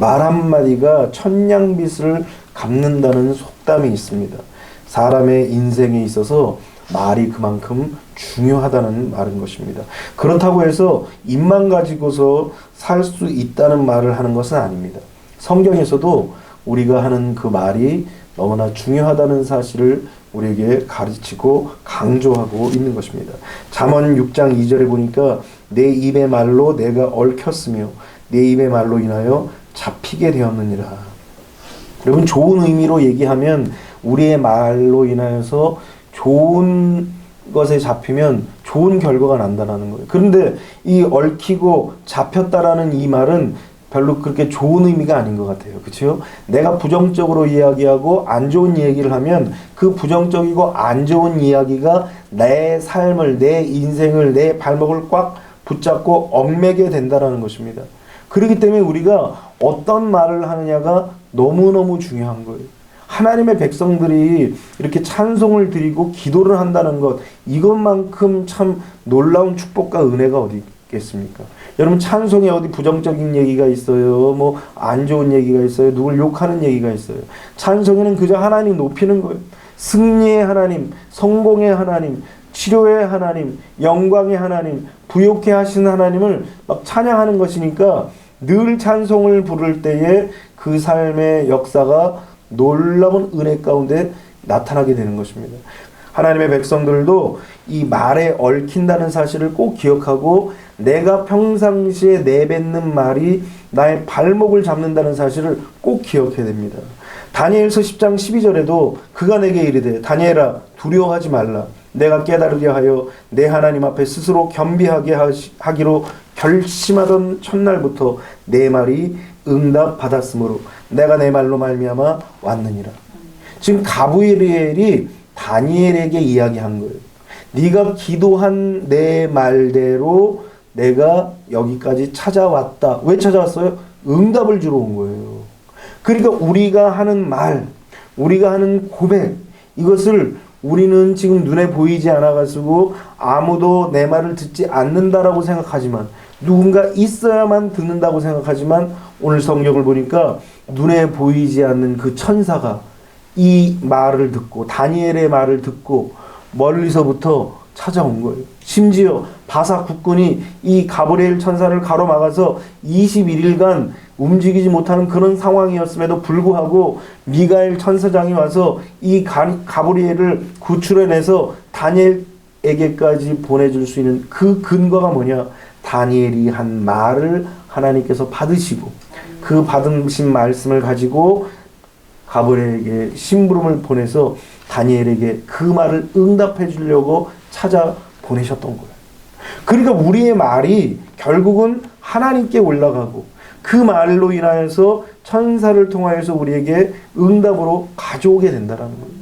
말 한마디가 천냥빚을 갚는다는 속담이 있습니다. 사람의 인생에 있어서 말이 그만큼 중요하다는 말인 것입니다. 그렇다고 해서 입만 가지고서 살 수 있다는 말을 하는 것은 아닙니다. 성경에서도 우리가 하는 그 말이 너무나 중요하다는 사실을 우리에게 가르치고 강조하고 있는 것입니다. 잠언 6장 2절에 보니까 내 입의 말로 내가 얽혔으며 내 입의 말로 인하여 잡히게 되었느니라. 여러분 좋은 의미로 얘기하면 우리의 말로 인하여서 좋은 것에 잡히면 좋은 결과가 난다라는 거예요. 그런데 이 얽히고 잡혔다라는 이 말은 별로 그렇게 좋은 의미가 아닌 것 같아요. 그렇죠? 내가 부정적으로 이야기하고 안 좋은 얘기를 하면 그 부정적이고 안 좋은 이야기가 내 삶을 내 인생을 내 발목을 꽉 붙잡고 얽매게 된다라는 것입니다. 그렇기 때문에 우리가 어떤 말을 하느냐가 너무너무 중요한 거예요. 하나님의 백성들이 이렇게 찬송을 드리고 기도를 한다는 것, 이것만큼 참 놀라운 축복과 은혜가 어디 있겠습니까? 여러분, 찬송에 어디 부정적인 얘기가 있어요? 뭐, 안 좋은 얘기가 있어요? 누굴 욕하는 얘기가 있어요? 찬송에는 그저 하나님 높이는 거예요. 승리의 하나님, 성공의 하나님, 치료의 하나님, 영광의 하나님, 부욕해 하신 하나님을 막 찬양하는 것이니까 늘 찬송을 부를 때에 그 삶의 역사가 놀라운 은혜 가운데 나타나게 되는 것입니다. 하나님의 백성들도 이 말에 얽힌다는 사실을 꼭 기억하고 내가 평상시에 내뱉는 말이 나의 발목을 잡는다는 사실을 꼭 기억해야 됩니다. 다니엘서 10장 12절에도 그가 내게 이르되 다니엘아 두려워하지 말라 내가 깨달으게 하여 내 하나님 앞에 스스로 겸비하게 하기로 결심하던 첫날부터 내 말이 응답 받았으므로 내가 내 말로 말미암아 왔느니라. 지금 가브리엘이 다니엘에게 이야기한 거예요. 네가 기도한 내 말대로 내가 여기까지 찾아왔다. 왜 찾아왔어요? 응답을 주러 온 거예요. 그러니까 우리가 하는 말, 우리가 하는 고백, 이것을 우리는 지금 눈에 보이지 않아가지고 아무도 내 말을 듣지 않는다라고 생각하지만 누군가 있어야만 듣는다고 생각하지만 오늘 성경을 보니까 눈에 보이지 않는 그 천사가 이 말을 듣고 다니엘의 말을 듣고 멀리서부터 찾아온 거예요. 심지어 바사 국군이 이 가브리엘 천사를 가로막아서 21일간 움직이지 못하는 그런 상황이었음에도 불구하고 미가엘 천사장이 와서 이 가, 가브리엘을 구출해내서 다니엘에게까지 보내줄 수 있는 그 근거가 뭐냐? 다니엘이 한 말을 하나님께서 받으시고 그 받으신 말씀을 가지고 가브리엘에게 심부름을 보내서 다니엘에게 그 말을 응답해 주려고 찾아 보내셨던 거예요. 그러니까 우리의 말이 결국은 하나님께 올라가고 그 말로 인하여서 천사를 통하여서 우리에게 응답으로 가져오게 된다라는 거예요.